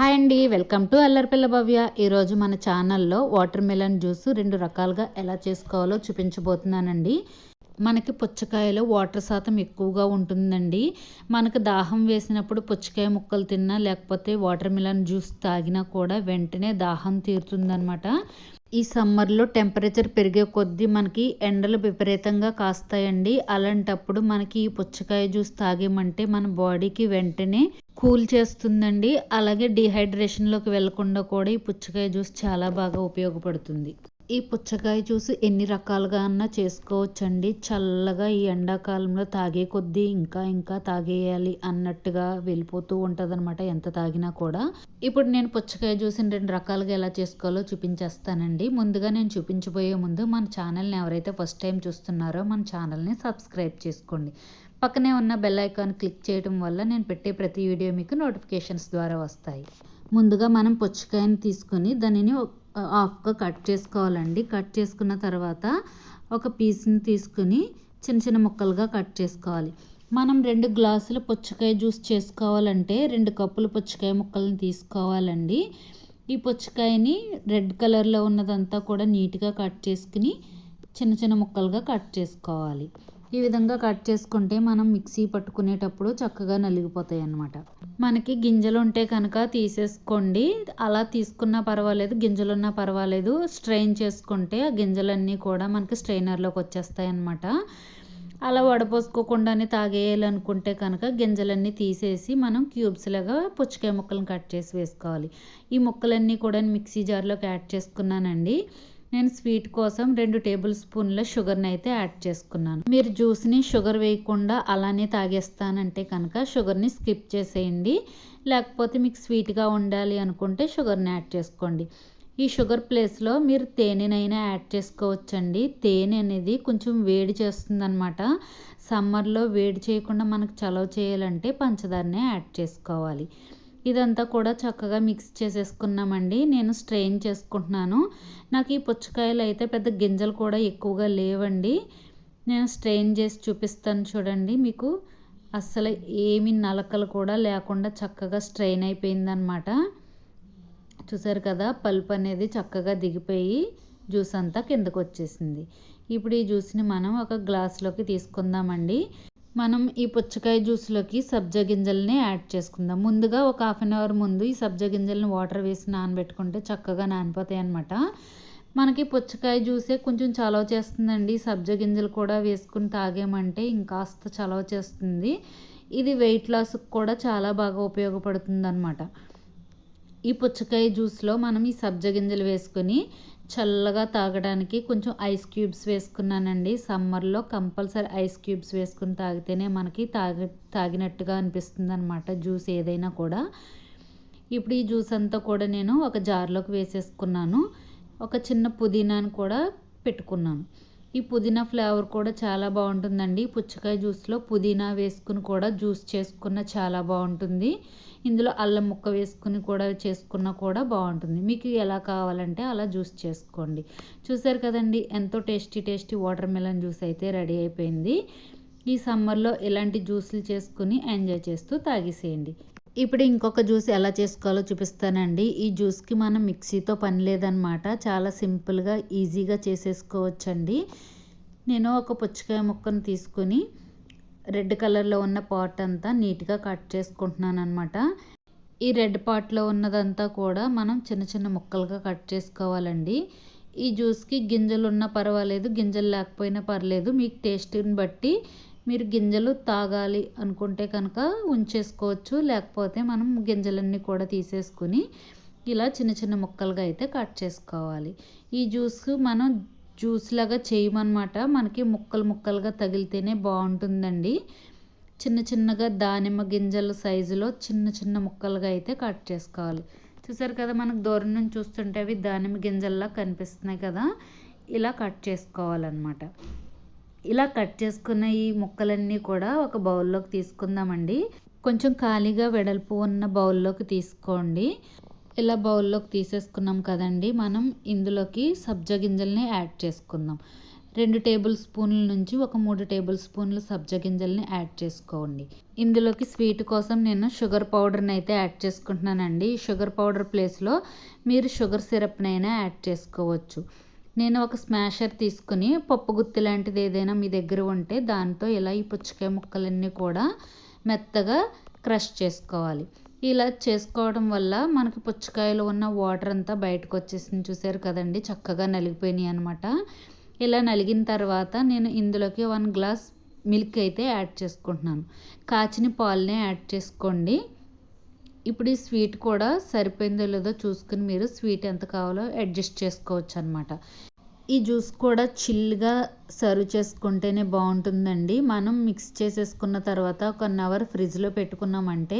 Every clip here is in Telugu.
హాయ్ అండి వెల్కమ్ టు అల్లరిపిల్ల భవ్య. ఈరోజు మన ఛానల్లో వాటర్ మెలన్ జ్యూస్ రెండు రకాలుగా ఎలా చేసుకోవాలో చూపించబోతున్నానండి. మనకి పుచ్చకాయలో వాటర్ శాతం ఎక్కువగా ఉంటుందండి. మనకు దాహం వేసినప్పుడు పుచ్చకాయ ముక్కలు తిన్నా లేకపోతే వాటర్ మెలన్ జ్యూస్ తాగినా కూడా వెంటనే దాహం తీరుతుందనమాట ఈ సమ్మర్లో టెంపరేచర్ పెరిగే కొద్దీ మనకి ఎండలు విపరీతంగా కాస్తాయండి. అలాంటప్పుడు మనకి ఈ పుచ్చకాయ జ్యూస్ తాగేమంటే మన బాడీకి వెంటనే కూల్ చేస్తుందండి. అలాగే డిహైడ్రేషన్లోకి వెళ్ళకుండా కూడా ఈ పుచ్చకాయ జ్యూస్ చాలా బాగా ఉపయోగపడుతుంది. ఈ పుచ్చకాయ జ్యూస్ ఎన్ని రకాలుగా అన్నా చేసుకోవచ్చండి. చల్లగా ఈ ఎండాకాలంలో తాగే కొద్దీ ఇంకా ఇంకా తాగేయాలి అన్నట్టుగా వెళ్ళిపోతూ ఉంటుంది అనమాట ఎంత తాగినా కూడా. ఇప్పుడు నేను పుచ్చకాయ జ్యూస్ని రెండు రకాలుగా ఎలా చేసుకోవాలో చూపించేస్తానండి. ముందుగా నేను చూపించబోయే ముందు మన ఛానల్ని ఎవరైతే ఫస్ట్ టైం చూస్తున్నారో మన ఛానల్ని సబ్స్క్రైబ్ చేసుకోండి. పక్కనే ఉన్న బెల్ ఐకాన్ క్లిక్ చేయడం వల్ల నేను పెట్టే ప్రతి వీడియో మీకు నోటిఫికేషన్స్ ద్వారా వస్తాయి. ముందుగా మనం పుచ్చకాయని తీసుకొని దానిని హాఫ్గా కట్ చేసుకోవాలండి. కట్ చేసుకున్న తర్వాత ఒక పీస్ని తీసుకుని చిన్న చిన్న ముక్కలుగా కట్ చేసుకోవాలి. మనం రెండు గ్లాసుల పుచ్చకాయ జ్యూస్ చేసుకోవాలంటే రెండు కప్పుల పుచ్చకాయ ముక్కలను తీసుకోవాలండి. ఈ పుచ్చకాయని రెడ్ కలర్లో ఉన్నదంతా కూడా నీట్గా కట్ చేసుకుని చిన్న చిన్న ముక్కలుగా కట్ చేసుకోవాలి. ఈ విధంగా కట్ చేసుకుంటే మనం మిక్సీ పట్టుకునేటప్పుడు చక్కగా నలిగిపోతాయి అన్నమాట మనకి గింజలు ఉంటే కనుక తీసేసుకోండి. అలా తీసుకున్నా పర్వాలేదు గింజలు ఉన్నా పర్వాలేదు. స్ట్రెయిన్ చేసుకుంటే ఆ గింజలన్నీ కూడా మనకి స్ట్రెయినర్లోకి వచ్చేస్తాయి అన్నమాట అలా వడపోసుకోకుండానే తాగేయాలనుకుంటే కనుక గింజలన్నీ తీసేసి మనం క్యూబ్స్ లాగా పుచ్చకాయ ముక్కలను కట్ చేసి వేసుకోవాలి. ఈ ముక్కలన్నీ కూడా మిక్సీ జార్లోకి యాడ్ చేసుకున్నానండి. నేను స్వీట్ కోసం రెండు టేబుల్ స్పూన్ల షుగర్ని అయితే యాడ్ చేసుకున్నాను. మీరు జ్యూస్ని షుగర్ వేయకుండా అలానే తాగేస్తానంటే కనుక షుగర్ని స్కిప్ చేసేయండి. లేకపోతే మీకు స్వీట్గా ఉండాలి అనుకుంటే షుగర్ని యాడ్ చేసుకోండి. ఈ షుగర్ ప్లేస్లో మీరు తేనెనైనా యాడ్ చేసుకోవచ్చండి. తేనె అనేది కొంచెం వేడి చేస్తుందన్నమాట. సమ్మర్లో వేడి చేయకుండా మనకు చలవ చేయాలంటే పంచదారనే యాడ్ చేసుకోవాలి. ఇదంతా కూడా చక్కగా మిక్స్ చేసేసుకున్నామండి. నేను స్ట్రెయిన్ చేసుకుంటున్నాను. నాకు ఈ పుచ్చకాయలు అయితే పెద్ద గింజలు కూడా ఎక్కువగా లేవండి. నేను స్ట్రెయిన్ చేసి చూపిస్తాను చూడండి. మీకు అస్సలు ఏమి నలకలు కూడా లేకుండా చక్కగా స్ట్రెయిన్ అయిపోయిందనమాట చూసారు కదా పల్ప్ అనేది చక్కగా దిగిపోయి జ్యూస్ అంతా కిందకు వచ్చేసింది ఇప్పుడు ఈ జ్యూస్ని మనం ఒక గ్లాస్లోకి తీసుకుందామండి. మనం ఈ పుచ్చకాయ జ్యూస్లోకి సబ్జా గింజల్ని యాడ్ చేసుకుందాం. ముందుగా ఒక హాఫ్ అన్ అవర్ ముందు ఈ సబ్జా గింజలను వాటర్ వేసి నానబెట్టుకుంటే చక్కగా నానిపోతాయి అనమాట మనకి పుచ్చకాయ జ్యూసే కొంచెం చలవ చేస్తుందండి. సబ్జా గింజలు కూడా వేసుకుని తాగామంటే ఇంకాస్త చలవ చేస్తుంది. ఇది వెయిట్ లాస్కి కూడా చాలా బాగా ఉపయోగపడుతుంది అనమాట ఈ పుచ్చకాయ జ్యూస్లో మనం ఈ సబ్జ గింజలు వేసుకొని చల్లగా తాగడానికి కొంచెం ఐస్ క్యూబ్స్ వేసుకున్నానండి. సమ్మర్లో కంపల్సరీ ఐస్ క్యూబ్స్ వేసుకుని తాగితేనే మనకి తాగి తాగినట్టుగా అనిపిస్తుంది అనమాట జ్యూస్ ఏదైనా కూడా. ఇప్పుడు ఈ జ్యూస్ అంతా కూడా నేను ఒక జార్లోకి వేసేసుకున్నాను. ఒక చిన్న పుదీనాను కూడా పెట్టుకున్నాను. ఈ పుదీనా ఫ్లేవర్ కూడా చాలా బాగుంటుందండి. పుచ్చకాయ జ్యూస్లో పుదీనా వేసుకుని కూడా జ్యూస్ చేసుకున్న చాలా బాగుంటుంది. ఇందులో అల్లం ముక్క వేసుకుని కూడా చేసుకున్నా కూడా బాగుంటుంది. మీకు ఎలా కావాలంటే అలా జ్యూస్ చేసుకోండి. చూసారు కదండి ఎంతో tasty tasty watermelon juice అయితే రెడీ అయిపోయింది. ఈ సమ్మర్లో ఇలాంటి జ్యూసులు చేసుకుని ఎంజాయ్ చేస్తూ తాగేసేయండి. ఇప్పుడు ఇంకొక జ్యూస్ ఎలా చేసుకోవాలో చూపిస్తానండి. ఈ జ్యూస్కి మనం మిక్సీతో పని లేదనమాట చాలా సింపుల్గా ఈజీగా చేసేసుకోవచ్చండి. నేను ఒక పుచ్చకాయ ముక్కను తీసుకొని రెడ్ కలర్లో ఉన్న పాట్ అంతా నీట్గా కట్ చేసుకుంటున్నాను అనమాట ఈ రెడ్ పాట్లో ఉన్నదంతా కూడా మనం చిన్న చిన్న ముక్కలుగా కట్ చేసుకోవాలండి. ఈ జ్యూస్కి గింజలు ఉన్నా పర్వాలేదు గింజలు లేకపోయినా పర్లేదు. మీకు టేస్ట్ని బట్టి మీరు గింజలు తాగాలి అనుకుంటే కనుక ఉంచేసుకోవచ్చు. లేకపోతే మనం గింజలన్నీ కూడా తీసేసుకుని ఇలా చిన్న చిన్న ముక్కలుగా అయితే కట్ చేసుకోవాలి. ఈ జ్యూస్ మనం జ్యూస్ లాగా చేయమన్నమాట. మనకి ముక్కలు ముక్కలుగా తగిలితేనే బాగుంటుందండి. చిన్న చిన్నగా దానిమ్మ గింజల సైజులో చిన్న చిన్న ముక్కలుగా అయితే కట్ చేసుకోవాలి. చూసారు కదా మనకు దూరం నుంచి చూస్తుంటే అవి దానిమ్మ గింజల్లా కనిపిస్తున్నాయి కదా. ఇలా కట్ చేసుకోవాలన్నమాట. ఇలా కట్ చేసుకున్న ఈ ముక్కలన్నీ కూడా ఒక బౌల్లోకి తీసుకుందామండి. కొంచెం ఖాళీగా వెడల్పు ఉన్న బౌల్లోకి తీసుకోండి. ఇలా బౌల్లోకి తీసేసుకున్నాం కదండి. మనం ఇందులోకి సబ్జా గింజల్ని యాడ్ చేసుకుందాం. రెండు టేబుల్ స్పూన్ల నుంచి ఒక మూడు టేబుల్ స్పూన్లు సబ్జా గింజల్ని యాడ్ చేసుకోండి. ఇందులోకి స్వీట్ కోసం నేను షుగర్ పౌడర్ని అయితే యాడ్ చేసుకుంటున్నానండి. షుగర్ పౌడర్ ప్లేస్లో మీరు షుగర్ సిరప్నైనా యాడ్ చేసుకోవచ్చు. నేను ఒక స్మాషర్ తీసుకుని పప్పు గుత్తి లాంటిది ఏదైనా మీ దగ్గర ఉంటే దాంతో ఇలా ఈ పుచ్చకాయ ముక్కలన్నీ కూడా మెత్తగా క్రష్ చేసుకోవాలి. ఇలా చేసుకోవడం వల్ల మనకి పుచ్చకాయలు ఉన్న వాటర్ అంతా బయటకు వచ్చేసింది చూసారు కదండి? చక్కగా నలిగిపోయినాయి అనమాట ఇలా నలిగిన తర్వాత నేను ఇందులోకి వన్ గ్లాస్ మిల్క్ అయితే యాడ్ చేసుకుంటున్నాను. కాచిన పాలనే యాడ్ చేసుకోండి. ఇప్పుడు ఈ స్వీట్ కూడా సరిపోయిందో లేదో చూసుకుని మీరు స్వీట్ ఎంత కావాలో అడ్జస్ట్ చేసుకోవచ్చు అనమాట ఈ జ్యూస్ కూడా చిల్గా సర్వ్ చేసుకుంటేనే బాగుంటుందండి. మనం మిక్స్ చేసేసుకున్న తర్వాత ఒక వన్ అవర్ ఫ్రిడ్జ్లో పెట్టుకున్నామంటే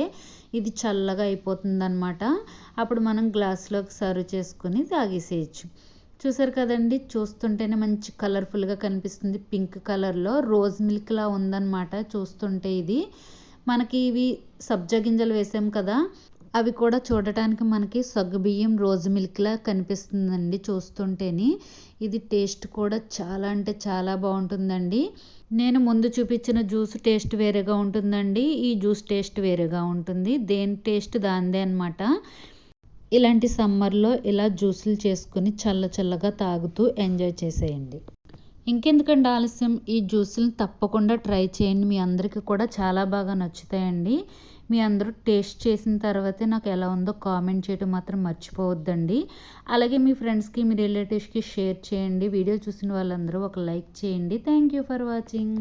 ఇది చల్లగా అయిపోతుందన్నమాట. అప్పుడు మనం గ్లాస్లోకి సర్వ్ చేసుకుని తాగేసేయచ్చు. చూసారు కదండి? చూస్తుంటేనే మంచి కలర్ఫుల్గా కనిపిస్తుంది. పింక్ కలర్లో రోజ్ మిల్క్లా ఉందన్నమాట చూస్తుంటే ఇది. మనకి ఇవి సబ్జా గింజలు వేసాం కదా అవి కూడా చూడటానికి మనకి సగ్గుబియ్యం రోజు మిల్క్లా కనిపిస్తుందండి చూస్తుంటేని. ఇది టేస్ట్ కూడా చాలా అంటే చాలా బాగుంటుందండి. నేను ముందు చూపించిన జ్యూస్ టేస్ట్ వేరేగా ఉంటుందండి. ఈ జ్యూస్ టేస్ట్ వేరేగా ఉంటుంది. దేని టేస్ట్ దానిదే అనమాట ఇలాంటి సమ్మర్లో ఇలా జ్యూసులు చేసుకుని చల్ల చల్లగా తాగుతూ ఎంజాయ్ చేసేయండి. ఇంకెందుకండి ఆలస్యం? ఈ జ్యూసులను తప్పకుండా ట్రై చేయండి. మీ అందరికీ కూడా చాలా బాగా నచ్చుతాయండి. మీ అందరూ టేస్ట్ చేసిన తర్వాతే నాకు ఎలా ఉందో కామెంట్ చేయడం మాత్రం మర్చిపోవద్దండి. అలాగే మీ ఫ్రెండ్స్కి మీ రిలేటివ్స్కి షేర్ చేయండి. వీడియో చూసిన వాళ్ళందరూ ఒక లైక్ చేయండి. Thank you for watching.